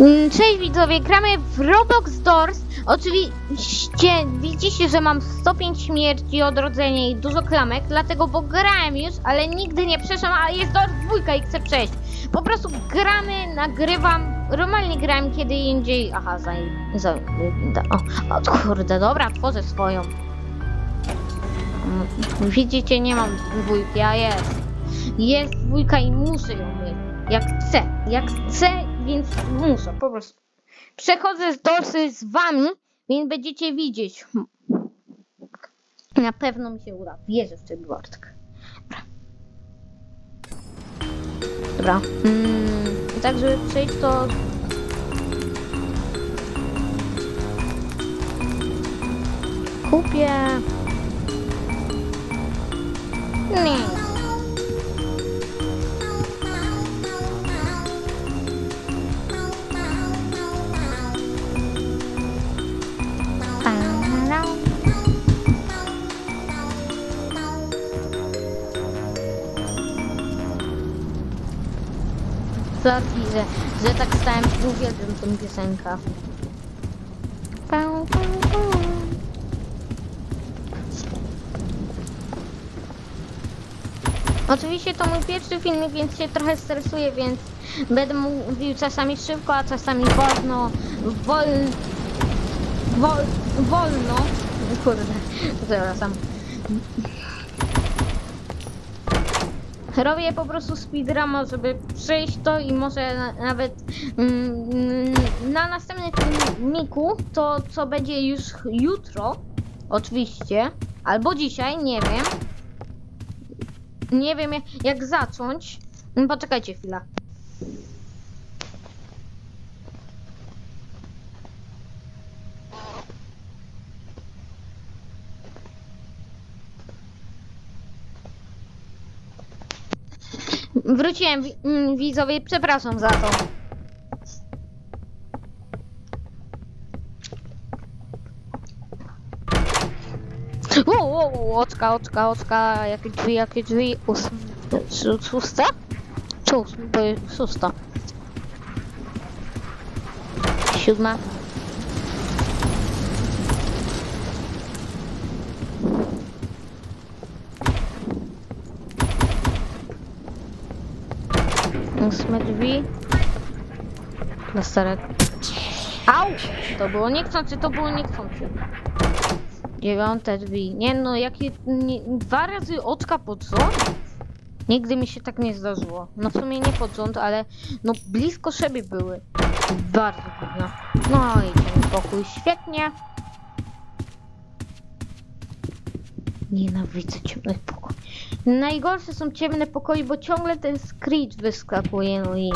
Mm, Cześć widzowie, gramy w Roblox Doors. Oczywiście widzicie, że mam stopień śmierci, odrodzenie i dużo klamek, dlatego bo grałem już, ale nigdy nie przeszłam, a jest Doors dwójka i chcę przejść. Po prostu gramy, nagrywam, normalnie grałem kiedy indziej. Aha, za... za da, o, o kurde, dobra, tworzę swoją. Mm, Widzicie, nie mam dwójki, a jest. Jest dwójka i muszę ją mieć. Jak chcę, jak chcę, więc muszę, po prostu. Przechodzę z dorsy z wami, więc będziecie widzieć. Na pewno mi się uda. Wierzę w ten Bartek. Dobra. Mm, tak, żeby przejść to... Kupię... Nie. Sorki, że, że tak stałem, uwielbiam tą piosenkę. Pau, pau, pau. Oczywiście to mój pierwszy filmik, więc się trochę stresuję, więc będę mówił czasami szybko, a czasami wolno, wol, wol, wolno. Kurde, przepraszam. Robię po prostu speedrama, żeby przejść to i może na, nawet mm, na następnym filmiku, to co będzie już jutro, oczywiście, albo dzisiaj, nie wiem. Nie wiem jak, zacząć. Poczekajcie chwilę. Wróciłem, wi- mm, widzowie, przepraszam za to. O, o, o, oczka, oczka, oczka, jakie drzwi, jakie drzwi, ós, szó- szósta? To jest szósta. Siódma. Ósme drzwi. Plasterek. Au! To było niechcący, to było niechcący. Dziewiąte drzwi. Nie no, jakie... Nie, dwa razy oczka pod rząd? Nigdy mi się tak nie zdarzyło. No w sumie nie pod rząd, ale no blisko siebie były. Bardzo trudno. No i ten pokój świetnie. Nienawidzę ciemnych pokoi. Najgorsze są ciemne pokoje, bo ciągle ten screech wyskakuje, no i...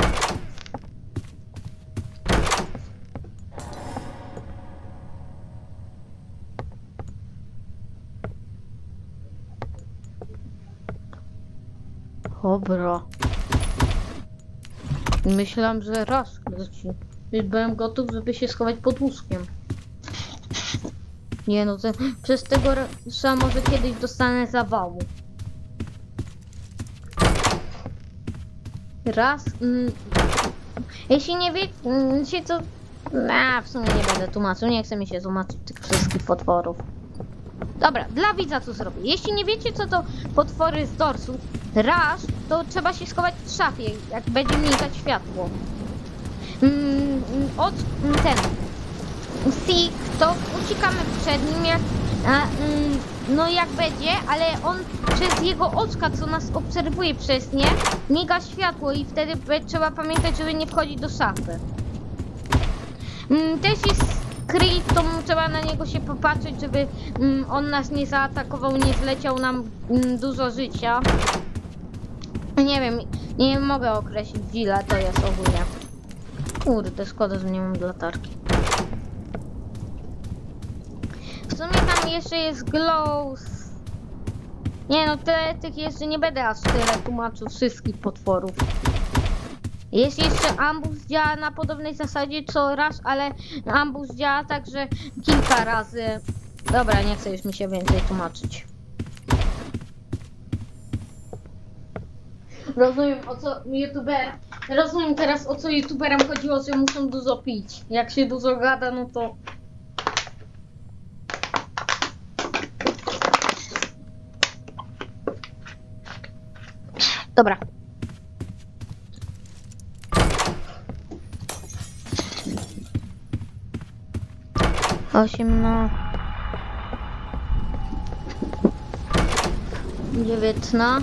Dobra. Myślałam, że raz leci. Byłem gotów, żeby się schować pod łóżkiem. Nie no, przez tego rasa może kiedyś dostanę zawału. Raz. Mm, jeśli nie wiecie, to. A, w sumie nie będę tłumaczył. Nie chce mi się tłumaczyć tych wszystkich potworów. Dobra, dla widza co zrobię. Jeśli nie wiecie, co to potwory z dorsu, raz, to trzeba się schować w szafie, jak będzie migać światło. Mm, od mm, ten. Sik, to uciekamy przed nim, jak, a, mm, no jak będzie, ale on przez jego oczka, co nas obserwuje przez nie, miga światło i wtedy trzeba pamiętać, żeby nie wchodzić do szafy. Mm, też jest Creed, to trzeba na niego się popatrzeć, żeby mm, on nas nie zaatakował, nie zleciał nam mm, dużo życia. Nie wiem, nie mogę określić ile to jest ogólnie. Kurde, szkoda, że nie mam latarki. W sumie tam jeszcze jest glows. Nie no, tyle tych jeszcze nie będę aż tyle tłumaczył wszystkich potworów. Jest jeszcze ambus działa na podobnej zasadzie co raz, ale ambus działa także kilka razy. Dobra, nie chcę już mi się więcej tłumaczyć. Rozumiem o co youtuber. Rozumiem teraz o co youtuberom chodziło, że muszą dużo pić. Jak się dużo gada, no to. Dobra. Osiem no. Dziewiętna.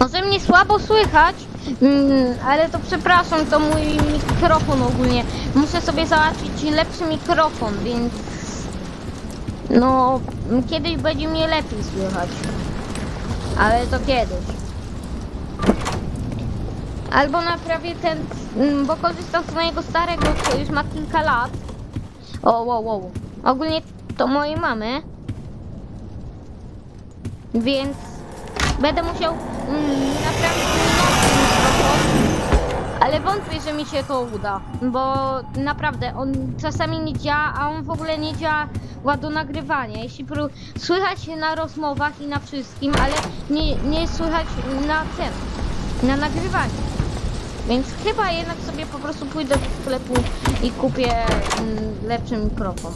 Może mnie słabo słychać, mm, ale to przepraszam, to mój mikrofon ogólnie. Muszę sobie załatwić lepszy mikrofon, więc no kiedyś będzie mnie lepiej słychać. Ale to kiedyś. Albo naprawię ten, mm, bo korzystam z mojego starego, co już ma kilka lat. O, wow, wow. Ogólnie to mojej mamy. Więc będę musiał mm, naprawić. Ale wątpię, że mi się to uda, bo naprawdę on czasami nie działa, a on w ogóle nie działa do nagrywania. Jeśli pró- słychać na rozmowach i na wszystkim, ale nie, nie słychać na tym, na nagrywaniu. Więc chyba jednak sobie po prostu pójdę do sklepu i kupię mm, lepszy mikrofon.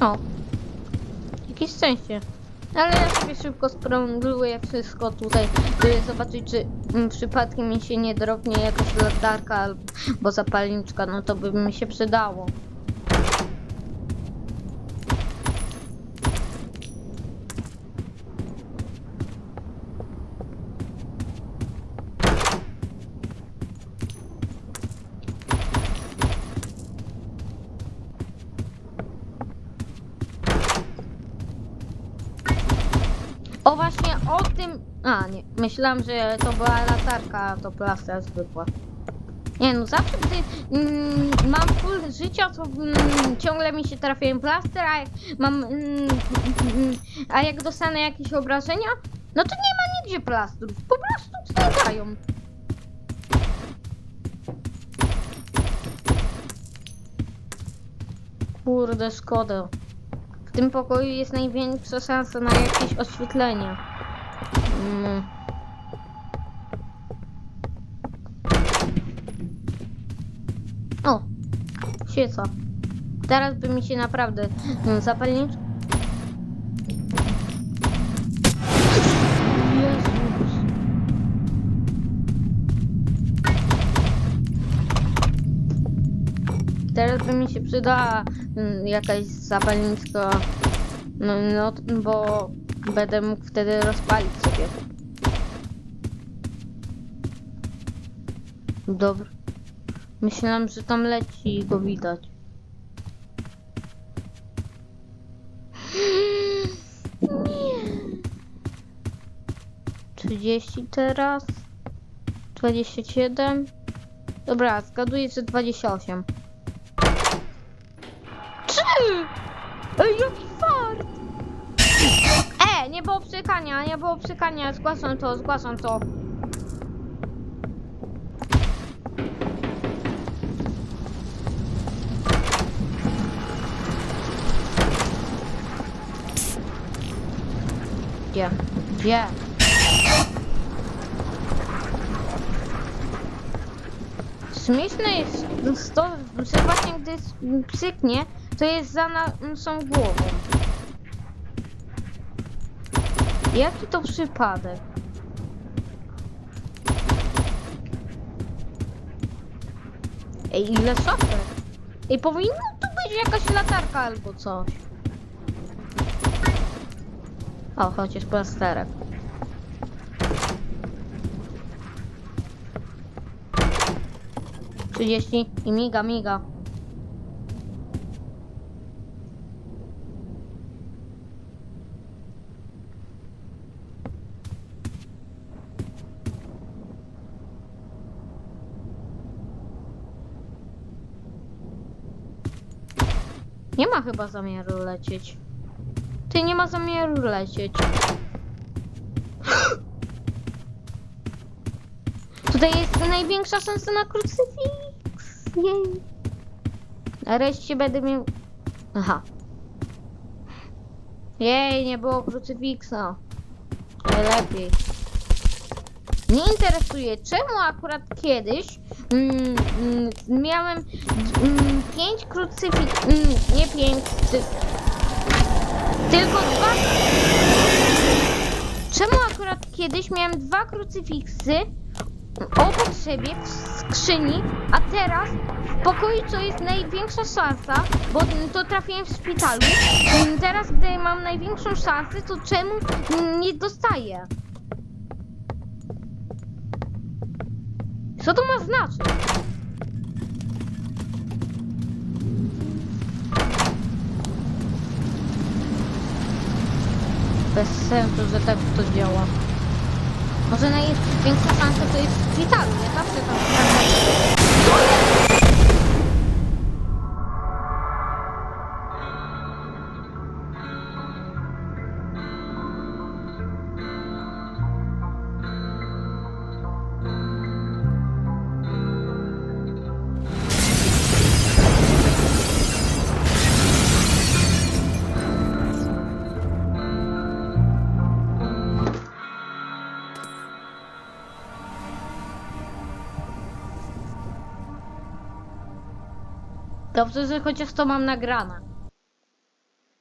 O. Jakieś szczęście. Ale ja sobie szybko sprągluję wszystko tutaj, żeby zobaczyć, czy mm, przypadkiem mi się nie drobnie jakaś latarka albo zapalniczka, no to by mi się przydało. O właśnie o tym. A nie, myślałam, że to była latarka, a to plastra zwykła. Nie no, zawsze gdy mm, mam full życia, to mm, ciągle mi się trafiają plastry, a jak mam. Mm, mm, a jak dostanę jakieś obrażenia, no to nie ma nigdzie plastrów. Po prostu znikają. Kurde, szkoda. Tym pokoju jest największa szansa na jakieś oświetlenie. Mm. O! Świeca. Teraz by mi się naprawdę mm, zapalnicz... Jezus. Teraz by mi się przydała jakaś zapalniczka, no, no bo będę mógł wtedy rozpalić sobie. Dobra. Myślałam, że tam leci i go widać. 30 teraz. 27. Dobra, zgaduję, że 28. Trzy! Ej, jaki fart! E, nie było przykania, nie było przykania. Zgłaszam to, zgłaszam to. Gdzie? Gdzie? Śmieszne jest to, że właśnie gdy psyknie, to jest za naszą głową. Jaki to przypadek? Ej, ile szafek? Ej, powinno tu być jakaś latarka albo coś. O, chociaż plasterek. Trzydzieści i miga, miga. Nie ma chyba zamiaru lecieć. Ty nie ma zamiaru lecieć. Tutaj jest największa szansa na krucyfiks. Jej. Nareszcie będę miał... Aha. Jej, nie było krucyfiksa. Najlepiej. Mnie interesuje, czemu akurat kiedyś mm, mm, miałem mm, pięć krucyfiks... Mm, nie pięć, ty, tylko dwa... Czemu akurat kiedyś miałem dwa krucyfiksy obok siebie w skrzyni, a teraz w pokoju, co jest największa szansa, bo to trafiłem w szpitalu, mm, teraz gdy mam największą szansę, to czemu nie dostaję? Co to ma znaczyć? Bez sensu, że tak to działa. Może największa szansa to jest w szpitalu, nie zawsze tam Dobrze, że chociaż to mam nagrane.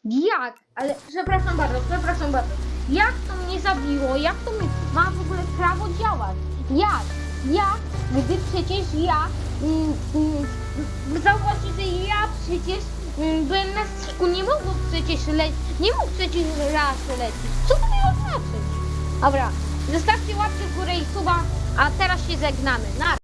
Jak? Ale przepraszam bardzo, przepraszam bardzo. Jak to mnie zabiło? Jak to mi ma w ogóle prawo działać? Jak? Jak? Gdy przecież ja mm, mm, zauważcie, że ja przecież mm, byłem na styku, nie mogło przecież lecieć, nie mógł przecież raz lecieć. Co to miało znaczyć? Dobra, zostawcie łapkę w górę i suba, a teraz się żegnamy. Na